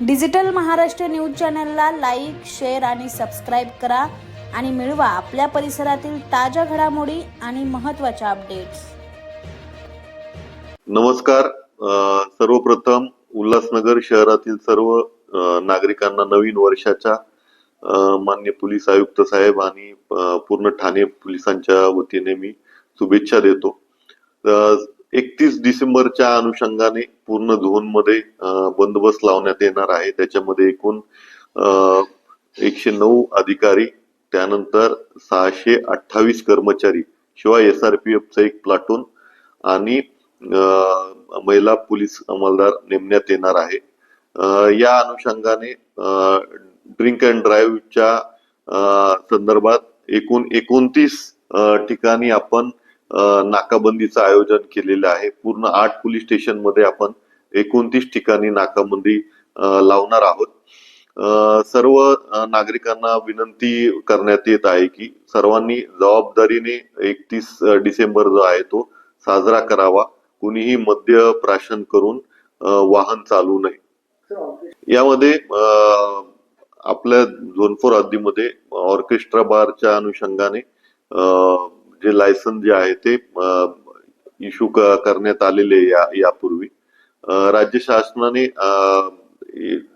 Digital Maharashtra news चॅनलला like share आणि subscribe करा आणि मिळवा आपल्या परिसरातील ताज्या घडामोडी आणि महत्त्वाच्या अपडेट्स. नमस्कार. सर्वप्रथम उल्हासनगर शहरातील सर्व नागरिकांना नवीन वर्षाच्या मान्य पोलीस आयुक्त साहेब आणि पूर्ण ठाणे पोलिसांच्या वतीने मी शुभेच्छा देतो. एकतीस डिसेंबरच्या अनुषंगाने पूर्ण झोनमध्ये बंदोबस्त लावण्यात येणार आहे. त्याच्यामध्ये एकूण एकशे नऊ अधिकारी त्यानंतर सहाशे अठ्ठावीस कर्मचारी शिवाय एस आर पी एक प्लाटून आणि महिला पोलीस अंमलदार नेमण्यात येणार आहे. या अनुषंगाने ड्रिंक अँड ड्राईव्हच्या संदर्भात एकूण एकोणतीस ठिकाणी आपण नाकाबंदीचं आयोजन केलेलं आहे. पूर्ण आठ पोलीस स्टेशनमध्ये आपण एकोणतीस ठिकाणी नाकाबंदी लावणार आहोत. सर्व नागरिकांना विनंती करण्यात येत आहे की सर्वांनी जबाबदारीने एकतीस डिसेंबर जो आहे तो साजरा करावा. कुणीही मद्य प्राशन करून वाहन चालू नये. यामध्ये आपल्या झोनफोर हद्दीमध्ये ऑर्केस्ट्रा बारच्या अनुषंगाने जे लायसन जे आहे ते इश्यू करण्यात आलेले या यापूर्वी. राज्य शासनाने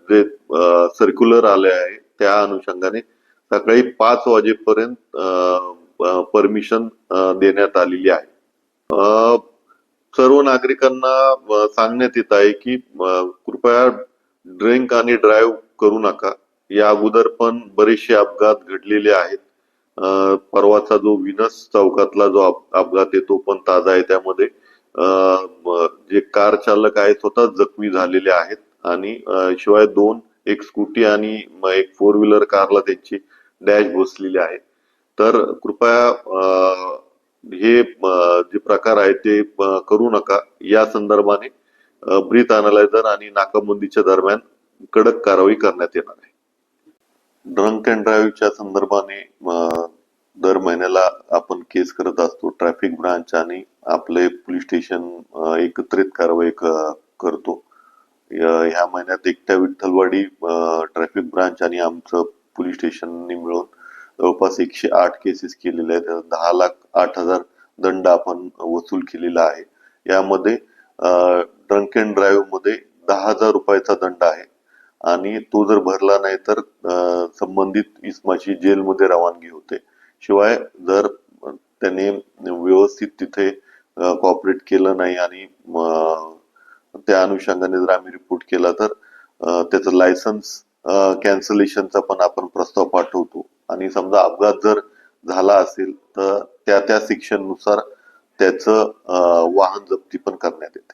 जे सर्क्युलर आले आहे त्या अनुषंगाने सकाळी पाच वाजेपर्यंत परमिशन देण्यात आलेली आहे. सर्व नागरिकांना सांगण्यात येत आहे की कृपया ड्रिंक आणि ड्राईव्ह करू नका. या अगोदर पण बरेचसे अपघात घडलेले आहेत. परवाचा जो विनस चौकातला जो अपघात आहे तो पण ताजा आहे त्यामध्ये. जे कार चालक आहेत स्वतः जखमी झालेले आहेत आणि शिवाय दोन एक स्कूटी आणि एक फोर व्हीलर कारला त्यांची डॅश बसलेली आहे. तर कृपया हे जे प्रकार आहेत ते करू नका. या संदर्भाने ब्रीथ अनालायझर आणि नाकाबंदीच्या दरम्यान कडक कारवाई करण्यात येणार आहे. ड्रंक अँड ड्राईव्हच्या संदर्भाने दर महिन्याला आपण केस करत असतो. ट्रॅफिक ब्रांच आणि आपले पोलीस स्टेशन एकत्रित कारवाई करतो. या- ह्या महिन्यात एकट्या विठ्ठलवाडी ट्रॅफिक ब्रांच आणि आमचं पोलीस स्टेशननी मिळून जवळपास एकशे आठ केसेस केलेले आहेत. दहा लाख आठ हजार दंड आपण वसूल केलेला आहे. यामध्ये ड्रंक अँड ड्राईव्हमध्ये दहा हजार रुपयाचा दंड आहे. आणि तो जर भरला नाही तर संबंधित इस्माची जेलमध्ये रवानगी होते. शिवाय जर त्याने व्यवस्थित तिथे कॉपरेट केलं नाही आणि त्या अनुषंगाने जर आम्ही रिपोर्ट केला तर त्याचं लायसन्स कॅन्सलेशनचा पण आपण प्रस्ताव पाठवतो. आणि समजा अपघात जर झाला असेल तर त्या त्या सेक्शननुसार त्याचं वाहन जप्ती पण करण्यात येते.